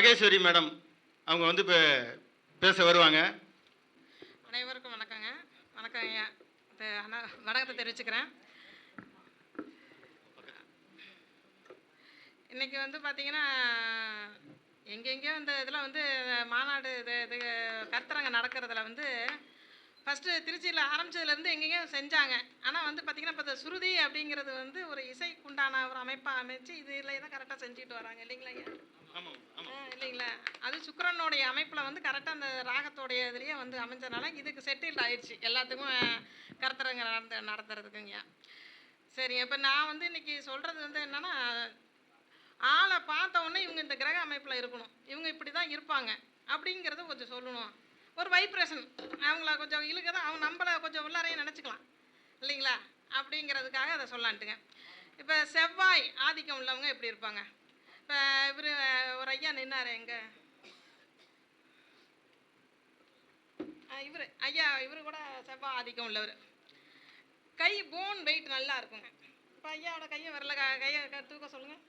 Maheswari madam அவங்க வந்து இப்போ பேச வருவாங்க. அனைவருக்கும் வணக்கங்க. வணக்கம் ஐயா. அண்ணா வணக்கத்தை தெரிவிச்சுக்கிறேன். இன்றைக்கி வந்து பார்த்தீங்கன்னா எங்கெங்கேயோ இந்த இதில் வந்து மாநாடு இது இது கருத்தரங்க நடக்கிறதுல வந்து ஃபஸ்ட்டு திருச்சியில் ஆரம்பிச்சதுலேருந்து எங்கெங்கேயோ செஞ்சாங்க. ஆனால் வந்து பார்த்திங்கன்னா இப்போ இந்த சுருதி அப்படிங்கிறது வந்து ஒரு இசைக்குண்டான ஒரு அமைப்பாக அமைச்சு இதில் தான் கரெக்டாக செஞ்சுட்டு வராங்க. இல்லைங்களா ஐயா? இல்லைங்களா? அது சுக்கரனுடைய அமைப்பில் வந்து கரெக்டாக அந்த ராகத்தோடைய இதுலேயே வந்து அமைஞ்சனால இதுக்கு செட்டில் ஆயிடுச்சு. எல்லாத்துக்கும் அஹ், கருத்தரங்க நடந்த நடத்துறதுக்குங்க. சரி இப்போ நான் வந்து இன்னைக்கு சொல்கிறது வந்து என்னென்னா ஆளை பார்த்த உடனே இவங்க இந்த கிரக அமைப்பில் இருக்கணும். இவங்க இப்படி தான் இருப்பாங்க. அப்படிங்கிறத கொஞ்சம் சொல்லணும். ஒரு வைப்ரேஷன் அவங்கள கொஞ்சம் இழுக்க தான் அவங்க நம்மளை கொஞ்சம் உள்ளாரையும் நினச்சிக்கலாம். இல்லைங்களா? அப்படிங்கிறதுக்காக அதை சொல்லான்ட்டுங்க இப்போ செவ்வாய் ஆதிக்கம் உள்ளவங்க எப்படி இருப்பாங்க? இப்போ இவர் ஒரு ஐயா நின்னார் எங்கே? இவர் ஐயா இவர் கூட செவ்வாய் ஆதிக்கம் உள்ளவர். கை போன் வெயிட் நல்லா இருக்குங்க. இப்போ ஐயாவோட கையை வரல கையை க- தூக்க சொல்லுங்கள்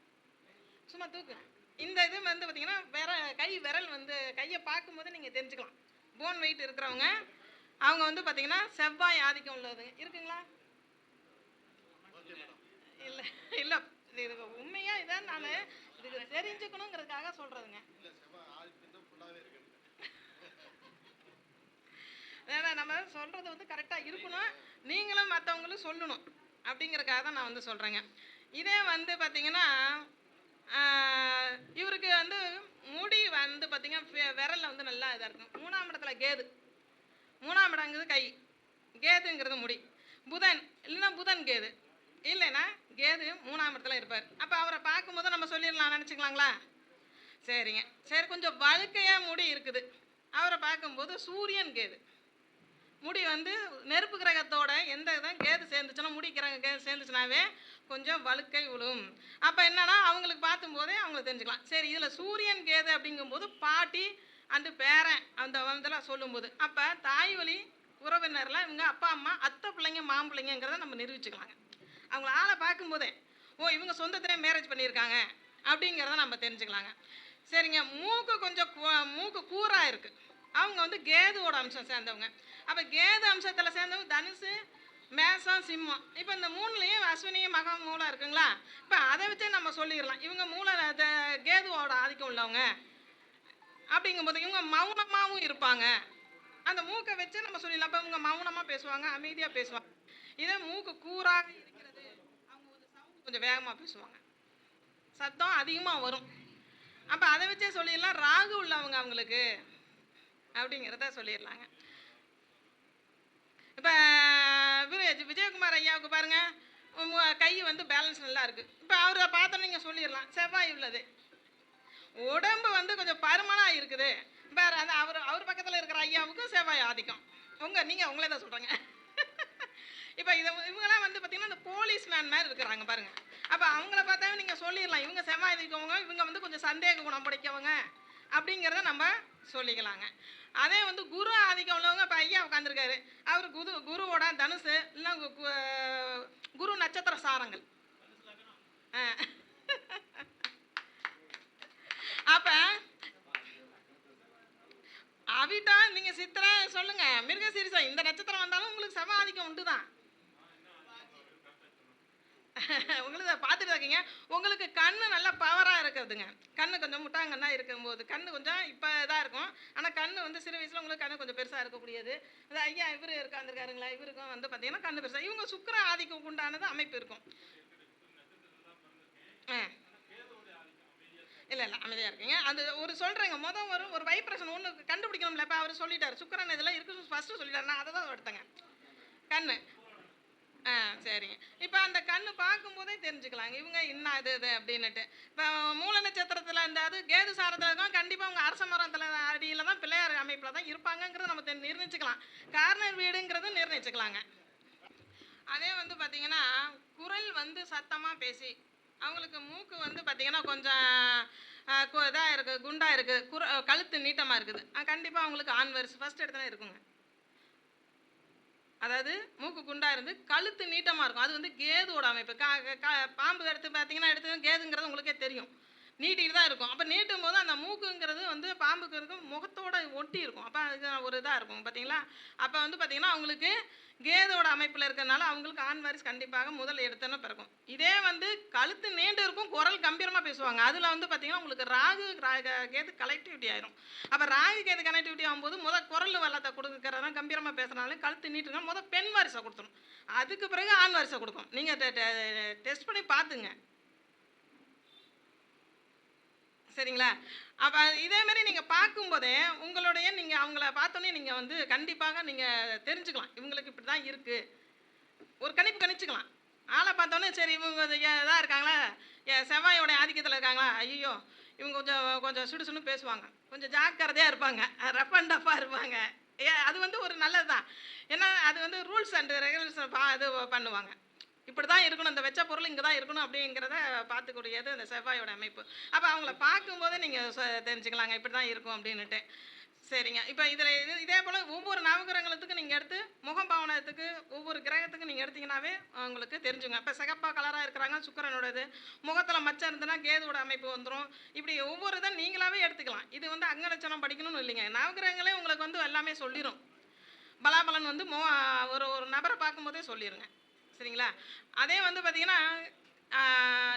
சும்மா தூக்கு. இந்த இது வந்து பார்த்தீங்கன்னா விர கை விரல் வந்து கையை பார்க்கும்போது நீங்கள் தெரிஞ்சுக்கலாம். போன் வெயிட் இருக்கிறவங்க அவங்க வந்து பார்த்தீங்கன்னா செவ்வாய் ஆதிக்கம் உள்ளதுங்க இருக்குங்களா? இல்லை இல்லை இது உண்மையாக இதான் நான் இதுக்கு தெரிஞ்சுக்கணுங்கிறதுக்காக சொல்கிறதுங்க ஏன்னா நம்ம சொல்கிறது வந்து கரெக்டாக இருக்கணும். நீங்களும் மற்றவங்களும் சொல்லணும். அப்படிங்கறதுக்காக தான் நான் வந்து சொல்கிறேங்க இதே வந்து பார்த்தீங்கன்னா இவருக்கு வந்து முடி வந்து பார்த்தீங்கன்னா விரலில் வந்து நல்லா இதாக இருக்கும் மூணாம் இடத்துல கேது. மூணாம் இடங்கிறது கை. கேதுங்கிறது முடி. புதன் இல்லைன்னா புதன் கேது. இல்லைன்னா கேது மூணாம் இடத்துல இருப்பார். அப்போ அவரை பார்க்கும்போது நம்ம சொல்லிடலாம் நினச்சிக்கலாங்களா? சரிங்க. சரி கொஞ்சம் வழுக்கையாக முடி இருக்குது. அவரை பார்க்கும்போது சூரியன் கேது. முடி வந்து நெருப்பு கிரகத்தோட எந்த இதான் கேது சேர்ந்துச்சுன்னா முடி கிரகம் கேது சேர்ந்துச்சுனாவே கொஞ்சம் வழுக்கை விழும் அப்போ என்னன்னா அவங்களுக்கு பார்த்தும்போதே அவங்களுக்கு தெரிஞ்சுக்கலாம். சரி இதில் சூரியன் கேது அப்படிங்கும்போது பாட்டி அந்த பேரன் அந்த இதெல்லாம் சொல்லும்போது அப்போ தாய் வழி உறவினர்லாம் இவங்க அப்பா அம்மா அத்தை பிள்ளைங்க மாம்பிள்ளைங்கிறத நம்ம நிரூபிச்சுக்கலாங்க. அவங்கள ஆளை பார்க்கும்போதே ஓ இவங்க சொந்தத்திலே மேரேஜ் பண்ணியிருக்காங்க. அப்படிங்கிறத நம்ம தெரிஞ்சுக்கலாங்க. சரிங்க மூக்கு கொஞ்சம் மூக்கு கூராக இருக்குது அவங்க வந்து கேதுவோட அம்சம் சேர்ந்தவங்க. அப்போ கேது அம்சத்தில் சேர்ந்தவங்க தனுசு மேசம் சிம்மம். இப்போ இந்த மூணுலேயும் அஸ்வினியும் மகம் மூலம் இருக்குங்களா? இப்போ அதை வச்சே நம்ம சொல்லிடலாம். இவங்க மூல த- கேதுவோட ஆதிக்கம் உள்ளவங்க. அப்படிங்கும்போது இவங்க மௌனமாகவும் இருப்பாங்க. அந்த மூக்கை வச்சு நம்ம சொல்லிடலாம். அப்போ இவங்க மௌனமாக பேசுவாங்க அமைதியாக பேசுவாங்க. இதே மூக்கு கூறாக இருக்கிறது அவங்க ஒரு சவுண்ட் கொஞ்சம் வேகமாக பேசுவாங்க. சத்தம் அதிகமாக வரும். அப்போ அதை வச்சே சொல்லிடலாம். ராகு உள்ளவங்க அவங்களுக்கு அப்படிங்கிறத சொல்லிடலாங்க. இப்போ விஜயகுமார் ஐயாவுக்கு பாருங்கள் கை வந்து பேலன்ஸ் நல்லா இருக்குது இப்போ அவரை பார்த்தோன்னு நீங்கள் சொல்லிடலாம். செவ்வாய் உள்ளது. உடம்பு வந்து கொஞ்சம் பருமனாக இருக்குது. வேறு அந்த அவர் அவர் பக்கத்தில் இருக்கிற ஐயாவுக்கும் செவ்வாய் ஆதிக்கம். உங்கள் நீங்கள் உங்களே தான் சொல்கிறேங்க இப்போ இதை இவங்கெல்லாம் வந்து பார்த்தீங்கன்னா இந்த போலீஸ் மேன் மாதிரி இருக்கிறாங்க பாருங்க. அப்போ அவங்கள பார்த்தா நீங்கள் சொல்லிடலாம் இவங்க செவ்வாய் இருக்கவங்க இவங்க வந்து கொஞ்சம் சந்தேக குணம் படைக்கவங்க அப்படிங்கிறத நம்ம சொல்லிக்கலாங்க. அதே வந்து குரு ஆதிக்கம் உள்ளவங்க இப்போ ஐயா உட்காந்துருக்காரு அவர் குரு குருவோட தனுசு இல்லை கு- கு- குரு நட்சத்திர சாரங்கள். அப்போ அவிட்டா நீங்கள் சித்திரை சொல்லுங்கள் மிருகசீரிசம் இந்த நட்சத்திரம் வந்தாலும் உங்களுக்கு செவ்வாதிக்கம் ஆதிக்கம் உண்டு தான் உங்களுக்கு பார்த்துட்டு இருக்கீங்க. உங்களுக்கு கண்ணு நல்லா பவராக இருக்குதுங்க. கண்ணு கொஞ்சம் முட்டாங்கண்ணா இருக்கும்போது கண்ணு கொஞ்சம் இப்போ இதாக இருக்கும். ஆனால் கண்ணு வந்து சிறு வயசில் உங்களுக்கு கண்ணு கொஞ்சம் பெருசாக இருக்கக்கூடியது. அது ஐயா இவர் இருக்காந்துருக்காருங்களா இவருக்கும் வந்து பார்த்தீங்கன்னா கண்ணு பெருசாக இவங்க சுக்கர ஆதிக்கம் உண்டானது அமைப்பு இருக்கும். ஆ. இல்லை இல்லை அமைதியாக இருக்கீங்க. அது ஒரு சொல்கிறேங்க மொதல் ஒரு ஒரு வைப்ரேஷன் ஒன்று கண்டுபிடிக்கணும்ல இப்போ அவர் சொல்லிட்டார். சுக்கரன் இதெல்லாம் இருக்கு. ஃபஸ்ட்டு சொல்லிட்டார். நான் அதை தான் எடுத்தேங்க. கண்ணு. ஆ சரிங்க இப்போ அந்த கண்ணு பார்க்கும்போதே தெரிஞ்சுக்கலாங்க. இவங்க என்ன இது இது அப்படின்னுட்டு. இப்போ மூல நட்சத்திரத்தில் இந்த அது கேது சாரத்தில் கண்டிப்பாக அவங்க அரச மரத்தில் அடியில் தான் பிள்ளையார் அமைப்பில் தான் இருப்பாங்கங்கிறத நம்ம தெ- நிர்ணயிச்சுக்கலாம். கார்னர் வீடுங்கிறது நிர்ணயிச்சுக்கலாங்க. அதே வந்து பார்த்திங்கன்னா குரல் வந்து சத்தமாக பேசி அவங்களுக்கு மூக்கு வந்து பார்த்திங்கன்னா கொஞ்சம் இதாக இருக்குது குண்டாக இருக்குது குர கழுத்து நீட்டமாக இருக்குது. கண்டிப்பாக அவங்களுக்கு ஆண் வரிசை ஃபஸ்ட் இடத்துல இருக்குங்க. அதாவது மூக்கு குண்டாக இருந்து கழுத்து நீட்டமாக இருக்கும். அது வந்து கேதுவோட அமைப்பு. க கா- பாம்பு எடுத்து பார்த்தீங்கன்னா எடுத்து கேதுங்கிறது உங்களுக்கே தெரியும். நீட்டிகிட்டு தான் இருக்கும். அப்போ நீட்டும் போது அந்த மூக்குங்கிறது வந்து பாம்புக்கு இருக்கும் முகத்தோட ஒட்டி இருக்கும். அப்போ அது ஒரு இதாக இருக்கும். பார்த்தீங்களா அப்போ வந்து பார்த்தீங்கன்னா அவங்களுக்கு கேதோட அமைப்பில் இருக்கிறனால அவங்களுக்கு ஆண் வாரிசு கண்டிப்பாக முதல் எடுத்தன பிறக்கும். இதே வந்து கழுத்து நீண்டு இருக்கும் குரல் கம்பீரமாக பேசுவாங்க. அதில் வந்து பார்த்தீங்கன்னா உங்களுக்கு ராகு ரா- கேது கனெக்டிவிட்டி ஆயிரும். அப்போ ராகு கேது கனெக்டிவிட்டி ஆகும்போது முதல் குரல் வல்லத்தை கொடுக்குறதுனா கம்பீரமாக பேசுறதுனால கழுத்து நீட்டுனா முத பெண் வாரிசை கொடுத்துரும். அதுக்கு பிறகு ஆண் வாரிசை கொடுக்கும். நீங்கள் டெஸ்ட் பண்ணி பார்த்துங்க சரிங்களா? அப்போ இதே மாதிரி நீங்கள் பார்க்கும்போதே உங்களுடைய நீங்கள் அவங்கள பார்த்தோன்னே நீங்கள் வந்து கண்டிப்பாக நீங்கள் தெரிஞ்சுக்கலாம். இவங்களுக்கு இப்படி தான் இருக்குது ஒரு கணிப்பு கணிச்சுக்கலாம். ஆளை பார்த்தோன்னே சரி இவங்க இதாக இருக்காங்களா? ஏ, செவ்வாயோட ஆதிக்கத்தில் இருக்காங்களா? ஐயோ இவங்க கொஞ்சம் கொஞ்சம் சுடு சுடு பேசுவாங்க. கொஞ்சம் ஜாக்கிரதையாக இருப்பாங்க. ரஃப் அண்ட் டஃப்பாக இருப்பாங்க. ஏ அது வந்து ஒரு நல்லது தான் ஏன்னா அது வந்து ரூல்ஸ் அண்ட் ரெகுலேஷன் பா இது பண்ணுவாங்க. இப்படி தான் இருக்கணும் இந்த வச்ச பொருள் இங்கே தான் இருக்கணும் அப்படிங்கிறத பார்த்துக்கூடியது அந்த செவ்வாயோட அமைப்பு. அப்போ அவங்கள பார்க்கும்போதே நீங்கள் தெரிஞ்சுக்கலாங்க இப்படி தான் இருக்கும் அப்படின்னுட்டு. சரிங்க. இப்போ இதில் இது இதே போல் ஒவ்வொரு நவகிரகத்துக்கு நீங்கள் எடுத்து முகம் பாவனத்துக்கு ஒவ்வொரு கிரகத்துக்கு நீங்கள் எடுத்தீங்கன்னாவே உங்களுக்கு தெரிஞ்சுங்க. இப்போ சிகப்பா கலராக இருக்கிறாங்க சுக்கரனோடது. முகத்தில் மச்சம் இருந்ததுன்னா கேதுவோட அமைப்பு வந்துடும் இப்படி ஒவ்வொரு இதை நீங்களாவே எடுத்துக்கலாம். இது வந்து அங்கலட்சணம் படிக்கணும்னு இல்லைங்க. நவகிரகங்களே உங்களுக்கு வந்து எல்லாமே சொல்லிடும் பலாபலன் வந்து மோ ஒரு ஒரு நபரை பார்க்கும்போதே சொல்லிடுங்க சரிங்களா? அதே வந்து பார்த்தீங்கன்னா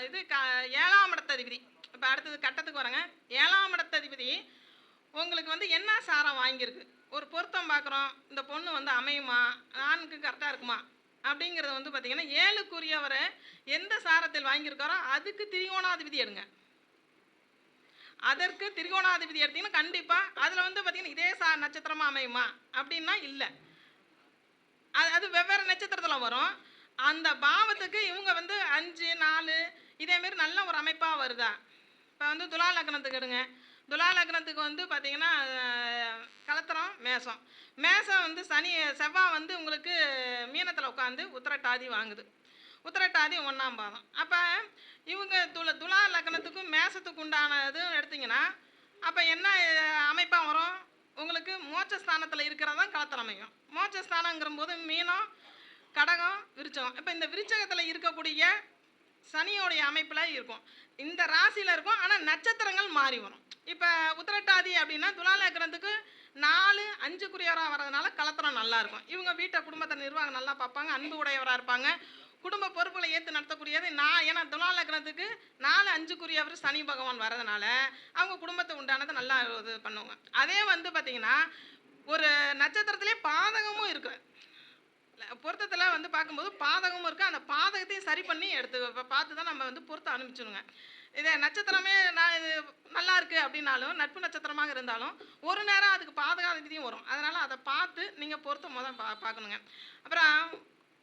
இது க ஏழாம் இடத்ததிபதி. இப்போ அடுத்தது கட்டத்துக்கு வரேங்க ஏழாம் இடத்ததிபதி உங்களுக்கு வந்து என்ன சாரம் வாங்கியிருக்கு? ஒரு பொருத்தம் பார்க்குறோம் இந்த பொண்ணு வந்து அமையுமா? ஆணுக்கு கரெக்டாக இருக்குமா? அப்படிங்கிறது வந்து பார்த்தீங்கன்னா ஏழுக்குரியவரை எந்த சாரத்தில் வாங்கியிருக்காரோ அதுக்கு திரிகோணாதிபதி எடுங்க. அதற்கு திரிகோணாதிபதி எடுத்தீங்கன்னா கண்டிப்பாக அதில் வந்து பார்த்தீங்கன்னா இதே சா நட்சத்திரமா அமையுமா? அப்படின்னா இல்லை. அது அது வெவ்வேறு நட்சத்திரத்தில் வரும். அந்த பாவத்துக்கு இவங்க வந்து அஞ்சு நாலு இதேமாரி நல்ல ஒரு அமைப்பாக வருதா? இப்போ வந்து துலா லக்னத்துக்கு எடுங்க. துலா லக்னத்துக்கு வந்து பார்த்தீங்கன்னா கலத்திரம் மேசம். மேசம் வந்து சனி செவ்வாய் வந்து உங்களுக்கு மீனத்தில் உட்காந்து உத்திரட்டாதி வாங்குது. உத்திரட்டாதி ஒன்றாம் பாதம். அப்போ இவங்க துல துலா லக்னத்துக்கும் மேசத்துக்கு உண்டானதும் எடுத்திங்கன்னா அப்போ என்ன அமைப்பாக வரும்? உங்களுக்கு மோட்சஸ்தானத்தில் இருக்கிறதான் கலத்திரமையும் மோட்சஸ்தானங்கிற போது மீனம் கடகம் விருச்சகம். இப்போ இந்த விருச்சகத்தில் இருக்கக்கூடிய சனியோடைய அமைப்பில் இருக்கும். இந்த ராசியில் இருக்கும். ஆனால் நட்சத்திரங்கள் மாறி வரும். இப்போ உத்திரட்டாதி அப்படின்னா துலாலக்கணத்துக்கு நாலு அஞ்சுக்குரியவராக வர்றதுனால கலத்திரம் நல்லா இருக்கும். இவங்க வீட்டை குடும்பத்தை நிர்வாகம் நல்லா பார்ப்பாங்க. அன்பு உடையவராக இருப்பாங்க. குடும்ப பொறுப்புகளை ஏற்று நடத்தக்கூடியது நான். ஏன்னா துலாலக்கணத்துக்கு நாலு அஞ்சுக்குரியவர் சனி பகவான் வர்றதுனால அவங்க குடும்பத்தை உண்டானதை நல்லா இது பண்ணுவாங்க. அதே வந்து பார்த்திங்கன்னா ஒரு நட்சத்திரத்திலே பாதகமும் இருக்குது பொருத்தத்தில் வந்து பார்க்கும்போது பாதகமும் இருக்குது அந்த பாதகத்தையும் சரி பண்ணி எடுத்து பார்த்து தான் நம்ம வந்து பொருத்த அனுப்பிச்சிடுங்க இதே நட்சத்திரமே நான் இது நல்லா இருக்குது அப்படின்னாலும் நட்பு நட்சத்திரமாக இருந்தாலும் ஒரு நேரம் அதுக்கு பாதகாதிபதியும் வரும். அதனால் அதை பார்த்து நீங்கள் பொருத்த முதல் பா பார்க்கணுங்க. அப்புறம்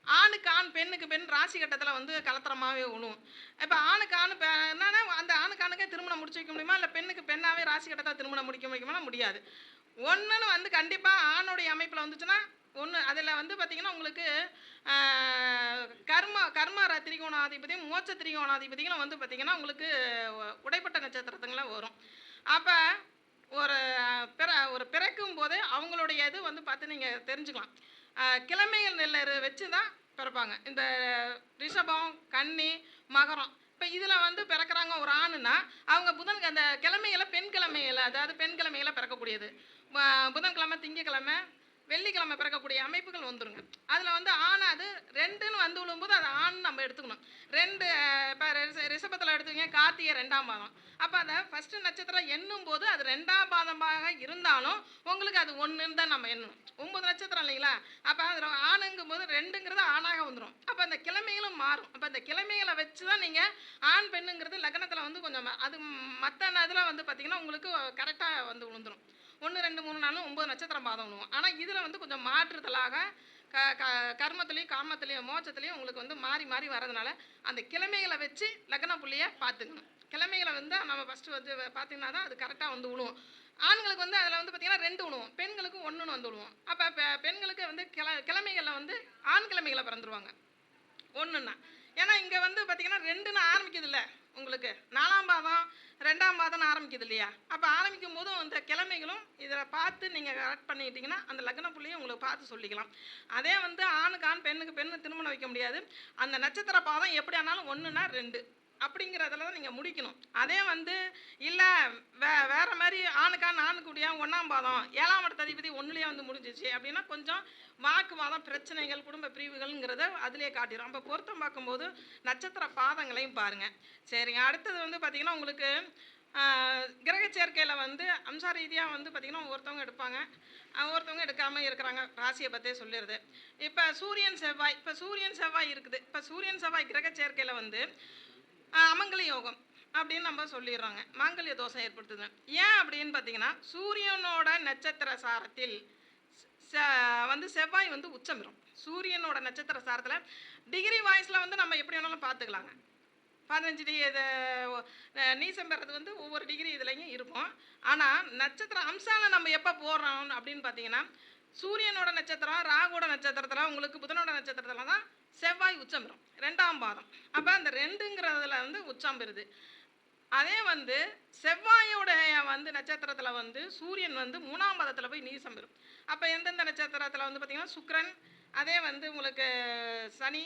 ஆணுக்கு ஆண் பெண்ணுக்கு பெண் ராசி கட்டத்தில் வந்து கலத்திரமாகவே உணவும் இப்போ ஆணுக்கு ஆணு என்னன்னா அந்த ஆணுக்கு ஆணுக்கே திருமணம் முடிச்சு வைக்க முடியுமா? இல்லை பெண்ணுக்கு பெண்ணாகவே ராசி கட்டத்தில் திருமணம் முடிக்க முடியுமா முடியாது. ஒன்றுன்னு வந்து கண்டிப்பாக ஆணுடைய அமைப்பில் வந்துச்சுன்னா ஒன்று அதில் வந்து பார்த்திங்கன்னா உங்களுக்கு கர்ம கர்ம ர- திரிகோணாதிபதியும் மோட்ச திரிகோணாதிபதிகளும் வந்து பார்த்திங்கன்னா உங்களுக்கு உடைப்பட்ட நட்சத்திரத்துங்களாம் வரும். அப்போ ஒரு பிற ஒரு பிறக்கும் போது அவங்களுடைய இது வந்து பார்த்து நீங்கள் தெரிஞ்சுக்கலாம். கிழமைகள் நெல்லர் வச்சு தான் பிறப்பாங்க. இந்த ரிஷபம் கன்னி மகரம். இப்போ இதில் வந்து பிறக்கிறாங்க ஒரு ஆணுனா அவங்க புதன் அந்த கிழமையில பெண் கிழமையில அதாவது பெண் கிழமையில பிறக்கக்கூடியது. புதன்கிழமை திங்கக்கிழமை வெள்ளிக்கிழமை பிறக்கக்கூடிய அமைப்புகள் வந்துருங்க. அதில் வந்து ஆண் அது ரெண்டுன்னு வந்து விழும்போது அது ஆண் நம்ம எடுத்துக்கணும். ரெண்டு இப்போ ரிஷபத்தில் எடுத்துக்கங்க கார்த்திகை ரெண்டாம் பாதம். அப்போ அதை ஃபஸ்ட்டு நட்சத்திரம் எண்ணும் போது அது ரெண்டாம் பாதமாக இருந்தாலும் உங்களுக்கு அது ஒன்றுன்னு தான் நம்ம எண்ணணும். ஒம்பது நட்சத்திரம் இல்லைங்களா? அப்போ அது ஆணுங்கும் போது ரெண்டுங்கிறது ஆணாக வந்துடும் அப்போ அந்த கிழமைகளும் மாறும். அப்போ அந்த கிழமைகளை வச்சு தான் நீங்கள் ஆண் பெண்ணுங்கிறது லக்னத்தில் வந்து கொஞ்சம் அது மற்ற இதில் வந்து பார்த்திங்கன்னா உங்களுக்கு கரெக்டாக வந்து விழுந்துடும் ஒன்று ரெண்டு மூணு நாளும் ஒம்பது நட்சத்திரம் பாதம் விழுவும் ஆனால் இதில் வந்து கொஞ்சம் மாற்றுதலாக க க கர்மத்துலேயும் காமத்துலேயும் மோட்சத்துலேயும் உங்களுக்கு வந்து மாறி மாறி வரதுனால அந்த கிழமைகளை வச்சு லக்ன புள்ளியை பார்த்துக்கணும். கிழமைகளை வந்து நம்ம ஃபஸ்ட்டு வந்து பார்த்திங்கன்னா தான் அது கரெக்டாக வந்து விழுவோம் ஆண்களுக்கு வந்து அதில் வந்து பார்த்திங்கன்னா ரெண்டு விழுவோம் பெண்களுக்கு ஒன்றுன்னு வந்து விழுவோம் அப்போ பெண்களுக்கு வந்து கிள கிழமைகளில் வந்து ஆண் கிழமைகளை பிறந்துருவாங்க. ஒன்றுன்னா ஏன்னா இங்கே வந்து பார்த்தீங்கன்னா ரெண்டுன்னு ஆரம்பிக்குது இல்லை உங்களுக்கு. நாலாம் பாதம் ரெண்டாம் பாதம்னு ஆரம்பிக்குது இல்லையா? அப்போ ஆரம்பிக்கும் போதும் அந்த கிழமைகளும் இதில் பார்த்து நீங்கள் கரெக்ட் பண்ணிக்கிட்டீங்கன்னா அந்த லக்ன புள்ளியும் உங்களுக்கு பார்த்து சொல்லிக்கலாம். அதே வந்து ஆணுக்கு ஆண் பெண்ணுக்கு பெண்ணு திருமணம் வைக்க முடியாது. அந்த நட்சத்திர பாதம் எப்படி ஆனாலும் ஒன்றுனா ரெண்டு. அப்படிங்கிறதுல தான் நீங்கள் முடிக்கணும். அதே வந்து இல்லை வே வேற மாதிரி ஆணுக்கா நானுக்குடியா ஒன்றாம் பாதம் ஏழாம் இடத்த அதிபதி ஒன்றுலேயே வந்து முடிஞ்சிச்சு அப்படின்னா கொஞ்சம் வாக்குவாதம் பிரச்சனைகள் குடும்ப பிரிவுகள்ங்கிறத அதிலே காட்டிடும் அப்போ பொருத்தம் பார்க்கும்போது நட்சத்திர பாதங்களையும் பாருங்கள் சரிங்க. அடுத்தது வந்து பார்த்திங்கன்னா உங்களுக்கு கிரக சேர்க்கையில் வந்து அம்ச ரீதியாக வந்து பார்த்திங்கன்னா ஒருத்தவங்க எடுப்பாங்க. ஒவ்வொருத்தவங்க ஒருத்தவங்க எடுக்காமல் இருக்கிறாங்க. ராசியை பற்றே சொல்லிடுது இப்போ சூரியன் செவ்வாய் இப்போ சூரியன் செவ்வாய் இருக்குது. இப்போ சூரியன் செவ்வாய் கிரக சேர்க்கையில் வந்து அமங்கல யோகம் அப்படின்னு நம்ம சொல்லிடுறோங்க. மாங்கல்ய தோஷம் ஏற்படுத்துது. ஏன் அப்படின்னு பார்த்தீங்கன்னா சூரியனோட நட்சத்திர சாரத்தில் வந்து செவ்வாய் வந்து உச்சம் பெறும். சூரியனோட நட்சத்திர சாரத்தில் டிகிரி வாய்ஸில் வந்து நம்ம எப்படி வேணாலும் பார்த்துக்கலாங்க. பதினஞ்சு டி இது நீசம் பெறது வந்து ஒவ்வொரு டிகிரி இதுலையும் இருக்கும். ஆனால் நட்சத்திர அம்சால நம்ம எப்போ போடுறோம் அப்படின்னு பார்த்தீங்கன்னா சூரியனோட நட்சத்திரம் ராகுவோட நட்சத்திரத்தில் உங்களுக்கு புதனோட நட்சத்திரத்தில் தான் செவ்வாய் உச்சம் பெறும். ரெண்டாம் பாதம். அப்போ அந்த ரெண்டுங்கிறதுல வந்து உச்சம் பெறுது. அதே வந்து செவ்வாயோடைய வந்து நட்சத்திரத்தில் வந்து சூரியன் வந்து மூணாம் பாதத்தில் போய் நீசம் பெறும். அப்போ எந்தெந்த நட்சத்திரத்தில் வந்து பார்த்திங்கன்னா சுக்கிரன் அதே வந்து உங்களுக்கு சனி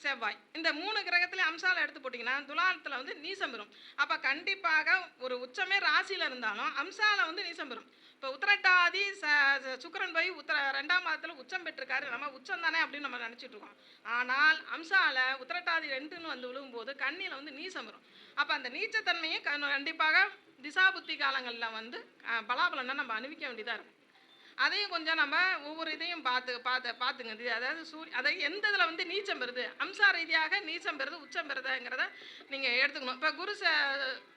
செவ்வாய். இந்த மூணு கிரகத்துல அம்சால எடுத்து போட்டிங்கன்னா துலாத்தில் வந்து நீசம் பெறும். அப்போ கண்டிப்பாக ஒரு உச்சமே ராசியில் இருந்தாலும் அம்சால வந்து நீசம் பெறும். இப்போ உத்திரட்டாதி ச ச- சுக்கிரன் போய் உத்தர ரெண்டாம் மாதத்தில் உச்சம் பெற்றிருக்காரு. நம்ம உச்சம் தானே அப்படின்னு நம்ம நினச்சிட்டு இருக்கோம். ஆனால் அம்சால உத்திரட்டாதி ரெண்டுன்னு வந்து விழுகும்போது கண்ணியில் வந்து நீசம் வரும். அப்போ அந்த நீச்சத்தன்மையை க- கண்டிப்பாக திசாபுத்தி காலங்களில் வந்து பலாபலம்னா நம்ம அனுபவிக்க வேண்டியதாக இருக்கும். அதையும் கொஞ்சம் நம்ம ஒவ்வொரு இதையும் பார்த்து பார்த்து பார்த்துங்க. இது அதாவது சூரிய அதை எந்த இதில் வந்து நீச்சம் பெறுது? அம்சா ரீதியாக நீச்சம் பெறுது உச்சம் பெறுதுங்கிறத நீங்கள் எடுத்துக்கணும். இப்போ குரு ச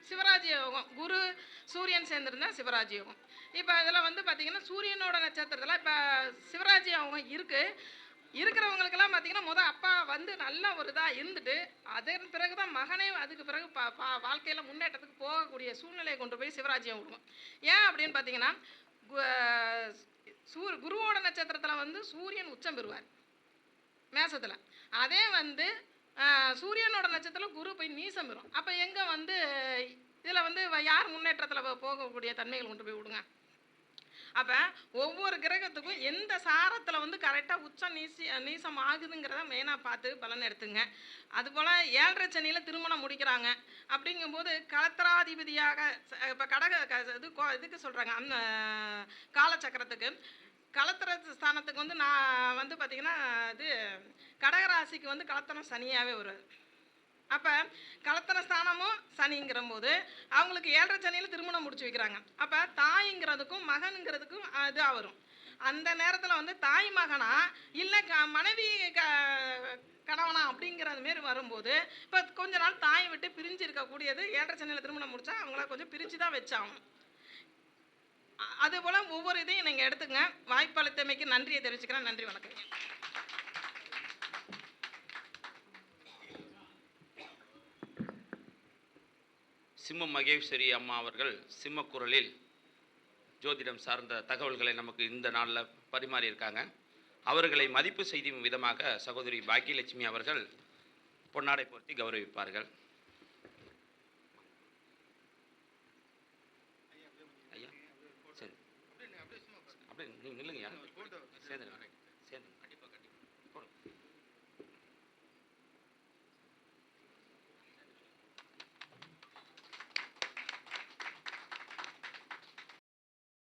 சிவராஜ் யோகம் குரு சூரியன் சேர்ந்துருந்தா சிவராஜ் யோகம். இப்போ இதில் வந்து பார்த்திங்கன்னா சூரியனோட நட்சத்திரத்தில் இப்போ சிவராஜி அவங்க இருக்குது இருக்கிறவங்களுக்கெல்லாம் பார்த்தீங்கன்னா முத அப்பா வந்து நல்ல ஒரு இதாக இருந்துட்டு அதன் பிறகு தான் மகனே அதுக்கு பிறகு பா பா வாழ்க்கையில் முன்னேற்றத்துக்கு போகக்கூடிய சூழ்நிலையை கொண்டு போய் சிவராஜ்யம் கொடுக்கும். ஏன் அப்படின்னு பார்த்தீங்கன்னா கு- சூர் குருவோட நட்சத்திரத்தில் வந்து சூரியன் உச்சம் பெறுவார். மேசத்தில். அதே வந்து சூரியனோட நட்சத்திரம் குரு போய் நீசம் பெறும். அப்போ எங்கே வந்து இதில் வந்து யார் முன்னேற்றத்தில் போகக்கூடிய தன்மைகள் கொண்டு போய் விடுங்க அப்போ ஒவ்வொரு கிரகத்துக்கும் எந்த சாரத்தில் வந்து கரெக்டாக உச்சம் நீசி நீசம் ஆகுதுங்கிறத மெயினாக பார்த்து பலன் எடுத்துங்க. அதுபோல் ஏழரை சனியில் திருமணம் முடிக்கிறாங்க. அப்படிங்கும்போது கலத்தராதிபதியாக இப்போ கடக க- இது கோ- இதுக்கு சொல்கிறாங்க அந்த காலச்சக்கரத்துக்கு. கலத்திர ஸ்தானத்துக்கு வந்து நான் வந்து பார்த்திங்கன்னா இது கடகராசிக்கு வந்து கலத்தரம் சனியாகவே வருது அப்போ கலத்தன ஸ்தானமும் சனிங்கிற போது அவங்களுக்கு ஏழரை சனியில் திருமணம் முடிச்சு வைக்கிறாங்க. அப்போ தாய்ங்கிறதுக்கும் மகனுங்கிறதுக்கும் இதாக வரும் அந்த நேரத்தில் வந்து தாய் மகனா இல்லை க மனைவி க கணவனா அப்படிங்கிறது மாரி வரும்போது இப்போ கொஞ்ச நாள் தாயை விட்டு பிரிஞ்சு இருக்கக்கூடியது ஏழரை சனியில் திருமணம் முடித்தா அவங்கள கொஞ்சம் பிரித்து தான் வச்சாகும் அதுபோல் ஒவ்வொரு இதையும் நீங்கள் எடுத்துங்க வாய்ப்பளித்தமைக்கு நன்றியை தெரிவிச்சுக்கிறேன். நன்றி வணக்கம். சிம்ம மகேஸ்வரி அம்மா அவர்கள் சிம்மக்குரலில் ஜோதிடம் சார்ந்த தகவல்களை நமக்கு இந்த நாளில் பரிமாறியிருக்காங்க. அவர்களை மதிப்பு செய்யும் விதமாக சகோதரி பாக்கியலட்சுமி அவர்கள் பொன்னாடை பொருத்தி கௌரவிப்பார்கள். ஐயா சரி. அப்படியே நீங்கள் நில்லுங்கய்யா சேதுங்க